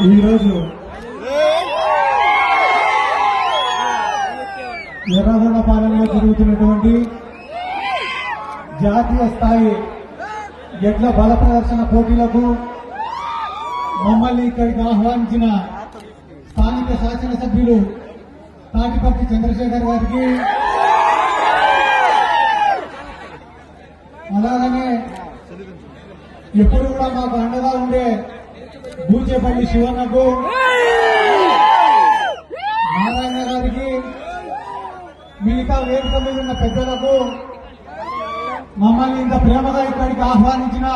ఈరోజు ఎర్రగొండపాలెంలో జరుగుతున్నటువంటి జాతీయ స్థాయి ఎడ్ల బల ప్రదర్శన పోటీలకు మమ్మల్ని ఇక్కడికి ఆహ్వానించిన స్థానిక శాసనసభ్యులు తాటిపర్తి చంద్రశేఖర్ గారికి అలాగనే ఎప్పుడు కూడా మాకు అండగా ఉండే బూచేపల్లి శివన్నకు. నారాయణ గారికి మిగతా వేదిక మీద ఉన్న పెద్దలకు మమ్మల్ని ఇంత ప్రేమగా ఇక్కడికి ఆహ్వానించిన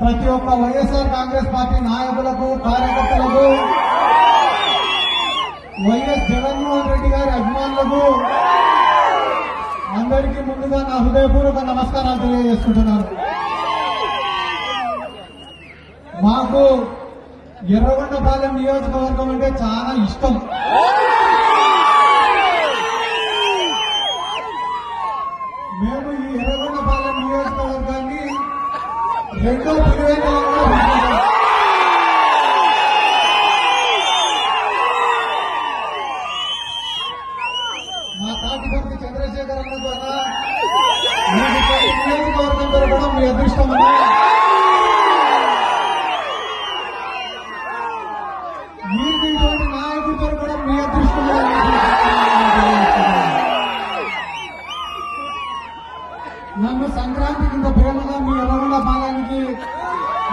ప్రతి ఒక్క వైఎస్ఆర్ కాంగ్రెస్ పార్టీ నాయకులకు కార్యకర్తలకు వైఎస్ జగన్మోహన్ రెడ్డి గారి అభిమానులకు అందరికీ ముందుగా నా హృదయపూర్వక నమస్కారాలు తెలియజేసుకుంటున్నాను. మాకు ఎర్రగొండపాలెం నియోజకవర్గం అంటే చాలా ఇష్టం. మేము ఈ ఎర్రగొండపాలెం నియోజకవర్గాన్ని రెండో పులివెందులంగా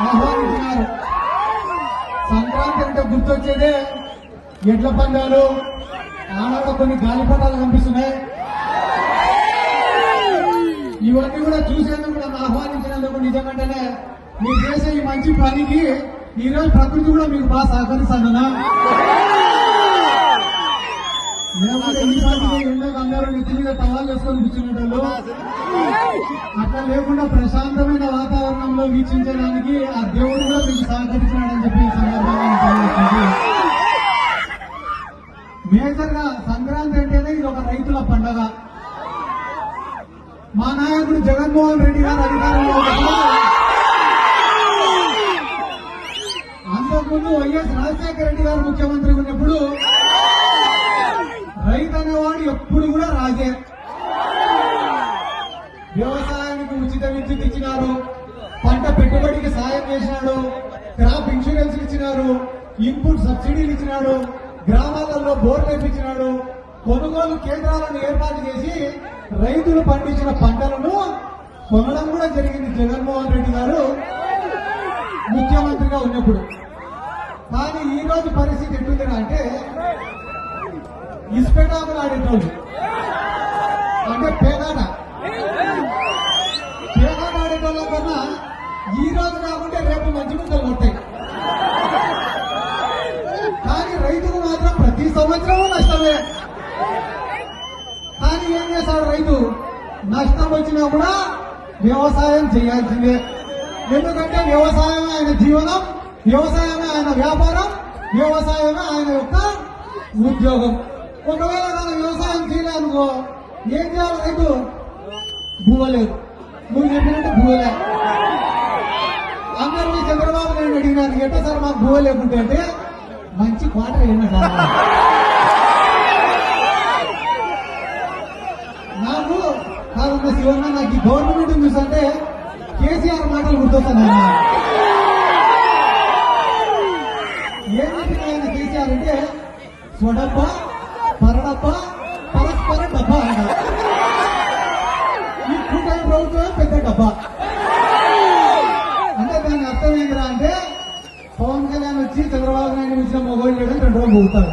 ఆహ్వానించినారు సంక్రాంతి అంటే గుర్తొచ్చేదే ఎడ్ల పందాలు ఆనాడ కొన్ని గాలిపటాలు కనిపిస్తున్నాయి. ఇవన్నీ కూడా చూసేందుకు నన్ను ఆహ్వానించినందుకు నిజంగానే మీరు చేసే ఈ మంచి పనికి ఈరోజు ప్రకృతి కూడా మీకు బాగా సహకరిస్తానన్నా లేకుంటే ఈ ఎండకు అందరూ నెత్తి మీద టవాలు వేసుకొని కూర్చునేటోళ్ళు అట్లా లేకుండా ప్రశాంతమైన వాతావరణంలో వీక్షించడానికి ఆ దేవుడు కూడా మీకు సహకరించినాడని చెప్పి సందర్భంగా మేజర్గా సంక్రాంతి అంటేనే ఇది ఒక రైతుల పండగ. మా నాయకుడు జగన్మోహన్ రెడ్డి గారు అధికారంలో అంతకుముందు వైఎస్ రాజశేఖర రెడ్డి గారు ముఖ్యమంత్రి ఉన్నప్పుడు అనేవాడు ఎప్పుడు కూడా రాజే. వ్యవసాయానికి ఉచిత విద్యుత్ ఇచ్చినారు పంట పెట్టుబడికి సాయం చేసినాడు. క్రాప్ ఇన్సూరెన్స్ ఇచ్చినారు ఇన్పుట్ సబ్సిడీలు ఇచ్చినాడు. గ్రామాలలో బోర్లు వేపించినాడు. కొనుగోలు కేంద్రాలను ఏర్పాటు చేసి రైతులు పండించిన పంటలను కొనడం కూడా జరిగింది జగన్మోహన్ రెడ్డి గారు. ముఖ్యమంత్రిగా ఉన్నప్పుడు. కానీ ఈ రోజు పరిస్థితి ఎట్టుందిరా అంటే ఇసుపెటాకులు ఆడేటోళ్ళు అంటే పేదాట పేదాట ఆడేటోళ్ళ కన్నా ఈ రోజు కాకుంటే రేపు మంచి ముద్దలు కొట్టాయి కానీ రైతుకు మాత్రం ప్రతి సంవత్సరం నష్టమే. కానీ ఏం చేస్తాడు రైతు? నష్టం వచ్చినా కూడా వ్యవసాయం చేయాల్సిందే. ఎందుకంటే వ్యవసాయమే ఆయన జీవనం వ్యవసాయమే ఆయన వ్యాపారం వ్యవసాయమే ఆయన యొక్క ఉద్యోగం. ఒకవేళ మనం వ్యవసాయం చేయాలనుకో ఏం చేయాలి? రైతు భూవలేదు. నువ్వు చెప్పినట్టు భూవలే. అందరినీ చంద్రబాబు నాయుడు అడిగినారు ఎట్లా సార్ మాకు భూవ లేకుంటే అంటే మంచి క్వార్టర్ ఏంటంటే నాకు కాదన్న శివన్న నాకు ఈ గవర్నమెంట్ చూసంటే కేసీఆర్ మాటలు గుర్తొస్తాను ఏం చెప్పిన ఆయన కేసీఆర్ అంటే స్వడబ్బ కూటమి పెద్ద డబ్బా. అంటే దాని అర్థం ఏంటిరా అంటే పవన్ కళ్యాణ్ వచ్చి చంద్రబాబు నాయుడు ఇచ్చిన మొగోళ్ళు లేడని రెండు రోజులు పోతారు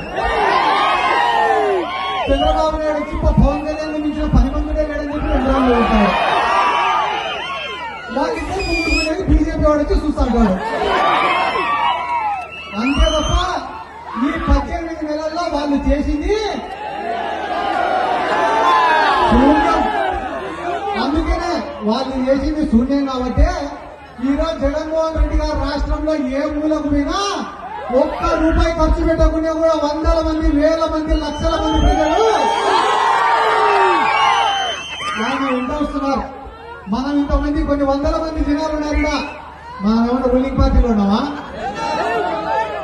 చంద్రబాబు నాయుడు వచ్చి పవన్ కళ్యాణ్ మించిన పని మందుడే లేడని చెప్పి రెండు రోజులు పోతారు వాళ్ళిద్దరు ముందుకునేది బీజేపీ వాడు వచ్చి చూస్తాడు అంతే తప్ప ఈ పద్దెనిమిది నెలల్లో వాళ్ళు చేసింది వాళ్ళు చేసింది శూన్యం కాబట్టి ఈ రోజు జగన్మోహన్ రెడ్డి గారు రాష్ట్రంలో ఏ మూలకు పోయినా ఒక్క రూపాయి ఖర్చు పెట్టకుండా కూడా వందల మంది వేల మంది లక్షల మంది ప్రజలు ఆయన వెంట వస్తున్నారు. మనం ఇంతమంది కొన్ని వందల మంది జనాలు ఉన్నారు ఇక్కడ మనం ఏమన్నా రూలింగ్ పార్టీలో ఉన్నామా?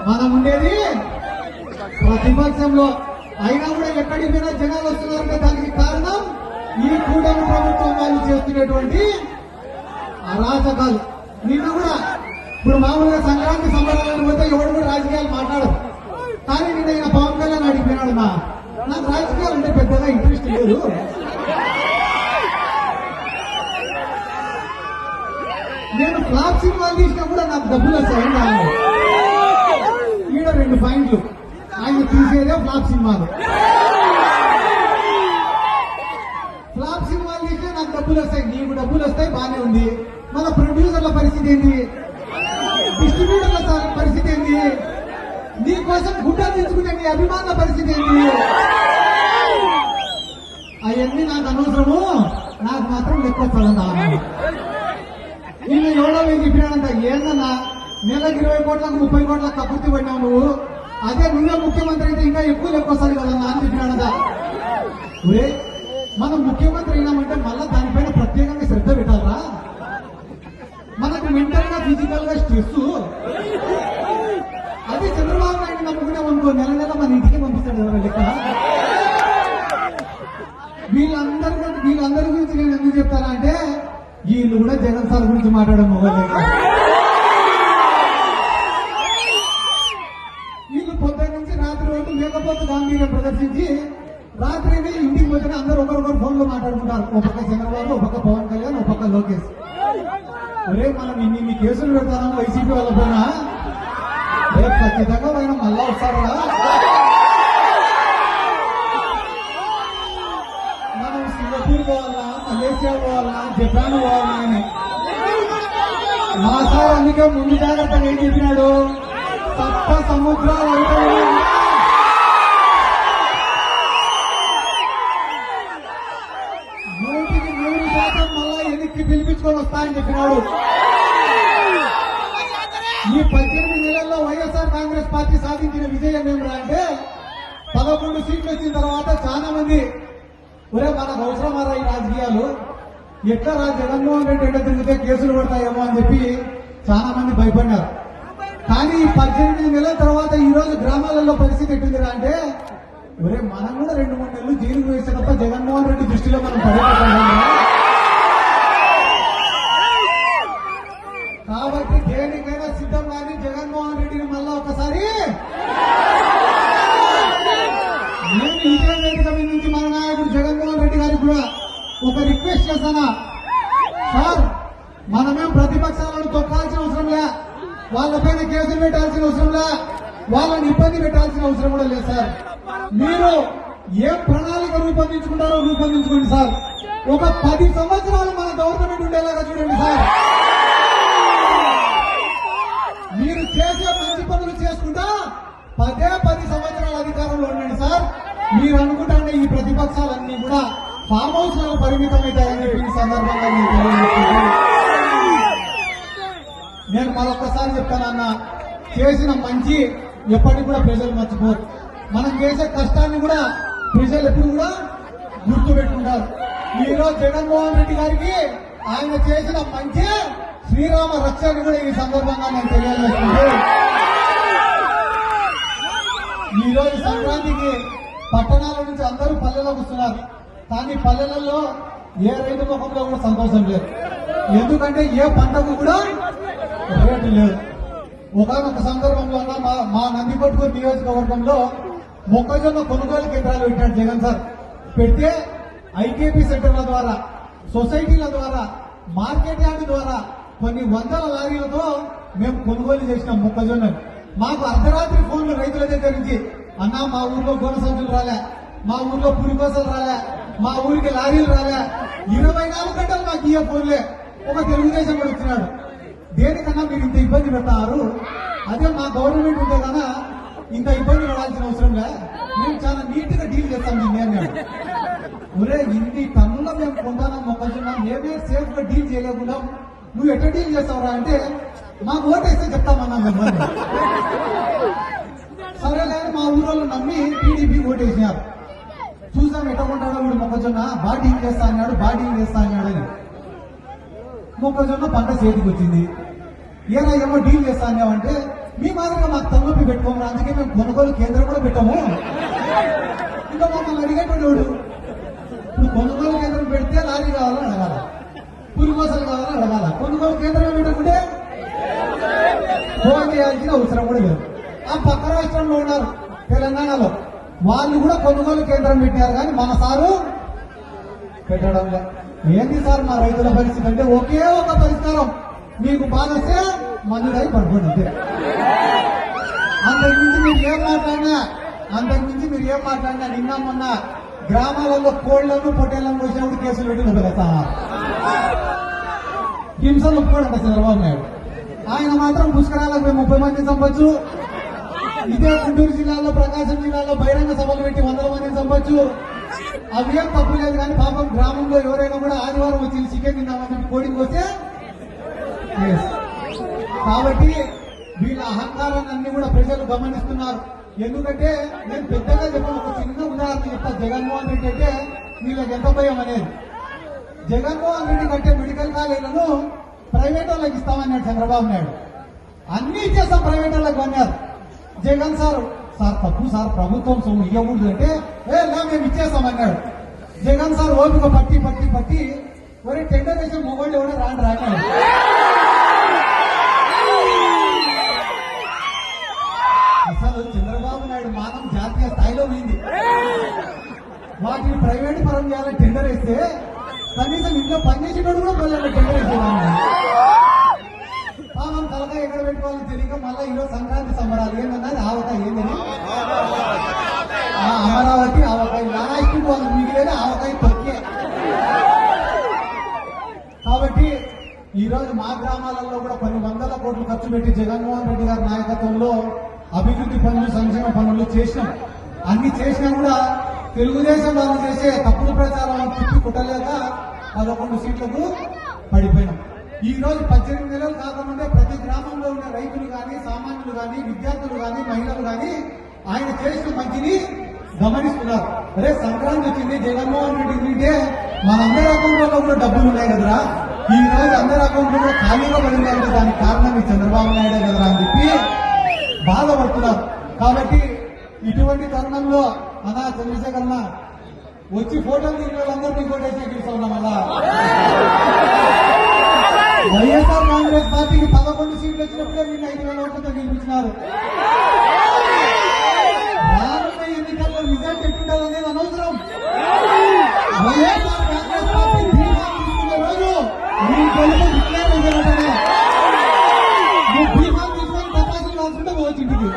మనం ఉండేది ప్రతిపక్షంలో. అయినా కూడా ఎక్కడికి పోయినా జనాలు వస్తున్నారంటే దానికి కారణం ఈ కూటమి ప్రభుత్వం వాళ్ళు చేస్తున్నటువంటి అరాచకాలు. నిన్న కూడా ఇప్పుడు మామూలుగా సంక్రాంతి సంబరాలను పోతే ఎవడు కూడా రాజకీయాలు మాట్లాడదు కానీ నిన్న ఈయన పవన్ కళ్యాణ్ అడిగిపోయినాడు మా. నాకు రాజకీయాలు అంటే పెద్దగా ఇంట్రెస్ట్ లేదు. నేను ఫ్లాప్ సినిమాలు తీసినా కూడా నాకు డబ్బులు వస్తాయి ఈడ రెండు పాయింట్లు. ఆయన తీసేదే ఫ్లాప్ సినిమాలు. ఫ్లాప్ సినిమాలు తీస్తే నాకు డబ్బులు వస్తాయి నీకు డబ్బులు వస్తాయి బానే ఉంది. మన ప్రొడ్యూసర్ల పరిస్థితి ఏంటి డిస్ట్రిబ్యూటర్ల పరిస్థితి ఏంటి నీ కోసం గుడ్డ తెచ్చుకునే నీ అభిమానుల పరిస్థితి ఏంటి అవన్నీ నాకు అనవసరము. నాకు మాత్రం లెక్క చదవదా నిన్ను ఎవడో వేసి చెప్పినాడంట ఏందన్నా? నెలకు ఇరవై కోట్లకు ముప్పై కోట్లకు కక్కుర్తి పడినావు నువ్వు. అదే నువ్వే ముఖ్యమంత్రి అయితే ఇంకా ఎక్కువ లెక్క వస్తుంది కదా అని చెప్పినాడంట. మనం ముఖ్యమంత్రి అయినామంటే మళ్ళా దానిపైన ప్రత్యేకంగా శ్రద్ధ పెట్టాలరా? మనకు మెంటల్గా ఫిజికల్గా స్ట్రెస్ అదే చంద్రబాబు నాయుడు నమ్ముకునే అనుకో నెల నెల మన ఇంటికి పంపిస్తాడు కదా లెక్క. వీళ్ళందరి గురించి వీళ్ళందరి గురించి నేను ఎందుకు చెప్తానంటే వీళ్ళు కూడా జగన్ సార్ గురించి మాట్లాడడం మొగలు ఓ పక్క చంద్రబాబు ఒక పక్క పవన్ కళ్యాణ్ ఒక పక్క లోకేష్. అరే మనం ఇన్ని ఇన్ని కేసులు పెడతాము వైసీపీ వాళ్ళ పైన. రేపు ఖచ్చితంగా పైన మళ్ళా వస్తారా? మనం సింగపూర్ పోవాలా మలేషియా పోవాలా జపాన్ పోవాలా అని. మా సార్ అందుకే ముందు జాగ్రత్తగా ఏం చెప్పినాడు? సప్త సముద్రాలు మళ్ళా పిలిపించుకొని వస్తానని చెప్పినాడు. ఈ పద్దెనిమిది నెలల్లో వైఎస్ఆర్ కాంగ్రెస్ పార్టీ సాధించిన విజయం ఏమిరా అంటే పదకొండు సీట్లు వచ్చిన తర్వాత చాలా మంది ఒరే మనకు అవసరమారా ఈ రాజకీయాలు? ఎట్లా రా జగన్మోహన్ రెడ్డి ఎట్లా తిరిగితే కేసులు పడతాయేమో అని చెప్పి చాలా మంది భయపడ్డారు. కానీ ఈ పద్దెనిమిది నెలల తర్వాత ఈ రోజు గ్రామాలలో పరిస్థితి ఎట్టుందిరా అంటే ఒరే మనం కూడా రెండు మూడు నెలలు జైలుకు వేస్తే తప్ప జగన్మోహన్ రెడ్డి దృష్టిలో మనం పడిపోతాం తెలంగాణ. సార్ మనమేం ప్రతిపక్షాలను తొక్కాల్సిన అవసరం లే. వాళ్ళపైన కేసులు పెట్టాల్సిన అవసరం లే. వాళ్ళని ఇబ్బంది పెట్టాల్సిన అవసరం కూడా లేదు సార్. మీరు ఏం ప్రణాళిక రూపొందించుకుంటారో రూపొందించుకోండి సార్. ఒక పది సంవత్సరాలు మన గవర్నమెంట్ ఉండేలాగా చూడండి సార్. మీరు చేసే మంచి పనులు చేసుకుంటా పదే పది సంవత్సరాల అధికారంలో ఉండండి సార్. మీరు అనుకుంటానే ఈ ప్రతిపక్షాలన్నీ కూడా ఫామ్ హౌస్లకు పరిమితమవుతాయని చెప్పి ఈ సందర్భంగా నేను తెలియజేస్తున్నాను. నేను మరొకసారి చెప్తానన్న చేసిన మంచి ఎప్పటికి కూడా ప్రజలు మర్చిపోరు. మనం చేసే కష్టాన్ని కూడా ప్రజలు ఎప్పుడు కూడా గుర్తు పెట్టుకుంటారు ఈ జగన్మోహన్ రెడ్డి గారికి ఆయన చేసిన మంచి శ్రీరామ రక్షణ కూడా ఈ సందర్భంగా నేను తెలియజేస్తున్నాను. ఈ రోజు సంక్రాంతికి పట్టణాల నుంచి అందరూ పల్లెలోకి వస్తున్నారు. కానీ పల్లెలలో ఏ రైతు ముఖంలో కూడా సంతోషం లేదు. ఎందుకంటే ఏ పంటకు కూడా రేటు లేదు. ఒకనొక సందర్భంలో మా మా నందికొట్కూరు నియోజకవర్గంలో మొక్కజొన్న కొనుగోలు కేంద్రాలు పెట్టాడు జగన్ సార్. పెడితే ఐకేపీ సెంటర్ల ద్వారా సొసైటీల ద్వారా మార్కెట్ యార్డ్ ద్వారా కొన్ని వందల లారీలతో మేము కొనుగోలు చేసినాం మొక్కజొన్న మాకు అర్ధరాత్రి ఫోన్లు రైతుల దగ్గర నుంచి అన్నా మా ఊర్లో గోన సంచులు రాలే మా ఊర్లో పులికోసలు రాలే మా ఊరికి లారీలు రాలే. ఇరవై నాలుగు గంటలు మాకు ఇయ్య ఫోన్లే. ఒక తెలుగుదేశం కూడా వచ్చినాడు దేనికన్నా మీరు ఇంత ఇబ్బంది పెడతారు? అదే మా గవర్నమెంట్ ఉంటే కదా ఇంత ఇబ్బంది పడాల్సిన అవసరం లే. మేము చాలా నీట్గా డీల్ చేస్తాం దీన్ని అన్నాడు. ఒరే ఇన్ని టన్నుల మేము కొంటానా మొక్కజొన్న మేమే సేఫ్గా డీల్ చేయలేకుండా నువ్వు ఎట్లా డీల్ చేస్తావురా అంటే మాకు ఓటేస్తే చెప్తామన్నా మిమ్మల్ని సరేలే అని మా ఊరోళ్ళు నమ్మి టీడీపీ ఓటేసినారు చూసాం ఎట్లా కొంటాడో వీడు మొక్కజొన్న బాటింగ్ చేస్తా అన్నాడు బాటింగ్ చేస్తా అన్నాడు అని. మొక్కజొన్న పంట చేతికి వచ్చింది. ఏరా ఏమో డీల్ చేస్తా అన్నావంటే మీ మాదిరిగా మాకు తలనొప్పి పెట్టుకోము అందుకే మేము కొనుగోలు కేంద్రం కూడా పెట్టాము. ఇంకా మమ్మల్ని అడిగేటోడు ఇప్పుడు కొనుగోలు కేంద్రం పెడితే లారీ కావాలని అడగాల పురికోసలు కావాలని అడగాల కొనుగోలు కేంద్రం పెట్టుకుంటే ఫోన్ చేయాల్సిన అవసరం కూడా లేదు. ఆ పక్క రాష్ట్రంలో ఉన్నారు తెలంగాణలో. వాళ్ళు కూడా కొనుగోలు కేంద్రం పెట్టారు కానీ మన సారు పెట్టడంగా ఏంది సార్ మా రైతుల పరిస్థితి అంటే ఒకే ఒక పరిష్కారం. మీకు బాధ మందుడై పడుకోండి అంతే. అంతకుమించి మీరు ఏం మాట్లాడినా అంతకుమించి మీరు ఏం మాట్లాడినా నిన్న మొన్న గ్రామాలలో కోళ్ళను పొట్టేళ్ళను పోసినప్పుడు కేసులు పెట్టి పెడతా హింసలు ఒప్పుకోడంట చంద్రబాబు నాయుడు. ఆయన మాత్రం పుష్కరాలకు మేము ముప్పై మంది చంపచ్చు. ఇదే గుంటూరు జిల్లాలో ప్రకాశం జిల్లాలో బహిరంగ సభలు పెట్టి వందల మంది చంపచ్చు. అవి ఏం తప్పు లేదు కానీ పాపం గ్రామంలో ఎవరైనా కూడా ఆదివారం వచ్చి చికెన్ తిందామని కోడికి వస్తే కాబట్టి వీళ్ళ అహంకారాన్ని అన్ని కూడా ప్రజలు గమనిస్తున్నారు. ఎందుకంటే నేను పెద్దగా చెప్పిన ఒక చిన్న ఉదాహరణ చెప్తా. జగన్మోహన్ రెడ్డి అంటే వీళ్ళకి ఎంత భయం అనేది? జగన్మోహన్ రెడ్డి కంటే మెడికల్ కాలేజీలను ప్రైవేట్ వాళ్ళకి ఇస్తామన్నాడు చంద్రబాబు నాయుడు. అన్ని ఇచ్చేస్తాం ప్రైవేట్ వాళ్ళకి అన్నారు. జగన్ సార్ సార్ తప్పు సార్ ప్రభుత్వం సొమ్ము ఇవ్వకూడదు అంటే ఏ లే, మేము ఇచ్చేస్తామన్నాడు. జగన్ సార్ ఓపిక పట్టి పట్టి పట్టి మరి టెండర్ వేసే మొబైల్ ఎవడో రాని రాకాడు అసలు చంద్రబాబు నాయుడు మానం జాతీయ స్థాయిలో పోయింది. వాటిని ప్రైవేట్ పరం చేయాలని టెండర్ వేస్తే కనీసం ఇంట్లో పనిచేసేటోడు కూడా పిల్లలు టెండర్ వేసేవాళ్ళు తలకాయ ఎక్కడ పెట్టుకోవాలని తెలియక మళ్ళీ ఈరోజు సంక్రాంతి సంబరాలు. ఏంటన్నది ఆవకాయ. ఏందని ఆ అమరావతి ఆవకాయ. నాయకుడు వాళ్ళు మిగిలేది ఆవకాయ తొక్కే కాబట్టి ఈ రోజు మా గ్రామాలలో కూడా కొన్ని వందల కోట్లు ఖర్చు పెట్టి జగన్మోహన్ రెడ్డి గారి నాయకత్వంలో అభివృద్ధి పనులు సంక్షేమ పనులు చేసినాం. అన్ని చేసినా కూడా తెలుగుదేశం వాళ్ళు చేసే తప్పుడు ప్రచారం తిప్పి కుట్టలేక పదకొండు సీట్లకు పడిపోయినాం. ఈ రోజు పద్దెనిమిది నెలలు కాకముందే ప్రతి గ్రామంలో ఉన్న రైతులు కానీ సామాన్యులు కానీ విద్యార్థులు కానీ మహిళలు కానీ ఆయన చేసిన మంచిని గమనిస్తున్నారు. అరే సంక్రాంతి వచ్చింది జగన్మోహన్ రెడ్డి తింటే మనందరి అకౌంట్లలో కూడా డబ్బులు ఉన్నాయి కదరా? ఈ రోజు అందరి అకౌంట్లో కూడా ఖాళీగా పడింది అంటే దానికి కారణం ఈ చంద్రబాబు నాయుడే కదరా అని చెప్పి బాధపడుతున్నారు. కాబట్టి ఇటువంటి తరుణంలో అనా చంద్రశేఖర్ వచ్చి ఫోటోలు దిగిన వాళ్ళందరినీ కోటేసే ఉన్నాం అలా. వైఎస్ఆర్ కాంగ్రెస్ పార్టీకి పదకొండు సీట్లు వచ్చినప్పుడే నిన్న ఐదు వేల ఓట్లతో గెలిపించినారు. రానున్న ఎన్నికల్లో రిజల్ట్ ఎట్టుండాలి అనేది అనవసరం. వైఎస్ఆర్ కాంగ్రెస్ పార్టీ బీహార్ తీసుకున్న రోజు మీ గెలుపు డిక్లేర్ అయ్యేటనే నువ్వు బీహార్ తీసుకొని టపాసులు రాసుకుంటే పోవచ్చు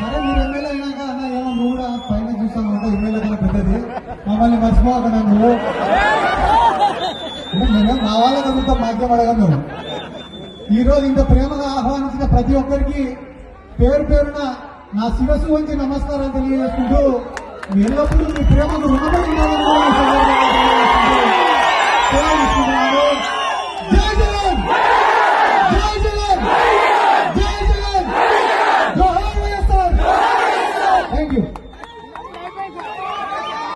సరే మీరు ఎమ్మెల్యే అయినాక అన్న ఏమో నువ్వు కూడా పైన చూస్తాను అంటే ఎమ్మెల్యే కన్నా పెద్దది. మమ్మల్ని మర్చిపోకుండా నువ్వు నేను మా వాళ్ళని చదువుతాం మాధ్యం అడగను ఈరోజు ఇంత ప్రేమగా ఆహ్వానించిన ప్రతి ఒక్కరికి పేరు పేరున నా శిరస్సు వంచి నమస్కారం తెలియజేసుకుంటూ ఎల్లప్పుడూ మీ ప్రేమకు రుణపడి ఉన్నానని